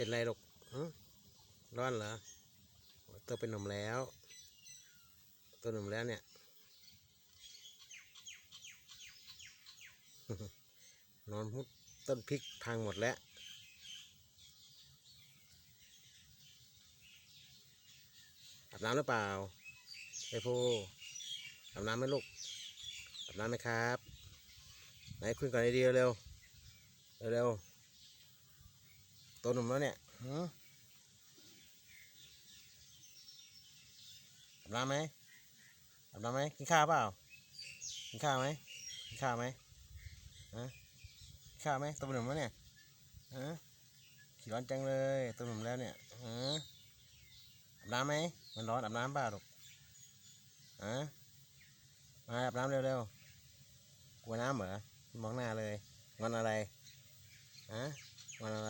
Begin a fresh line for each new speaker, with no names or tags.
เป็นไรลูกร้อนเหรอตัวเป็นหนุ่มแล้ว ตัวหนุ่มแล้วเนี่ยนอนมุดต้นพริกพังหมดแล้วอาบน้ำหรือเปล่าไปพูอาบน้ำไหมลูกอาบน้ำไหมครับ ไหนคุยก่อนดีๆเร็วเร็ว ตัวหนุ่มแล้วเนี่ยหืออาบน้ำไหมอาบน้ำไหมกินข้าวเปล่า กินข้าวไหมกินข้าวไหมฮะกินข้าวไหมตัวหนุ่มแล้วเนี่ยฮะขี้ร้อนจังเลยตัวหนุ่มแล้วเนี่ยฮะอาบน้ำไหมมันร้อนอาบน้ำเปล่าลูกฮะมาอาบน้ำเร็วๆกลัวน้ำเหรอมองหน้าเลยงอนอะไรฮะงอนอะไร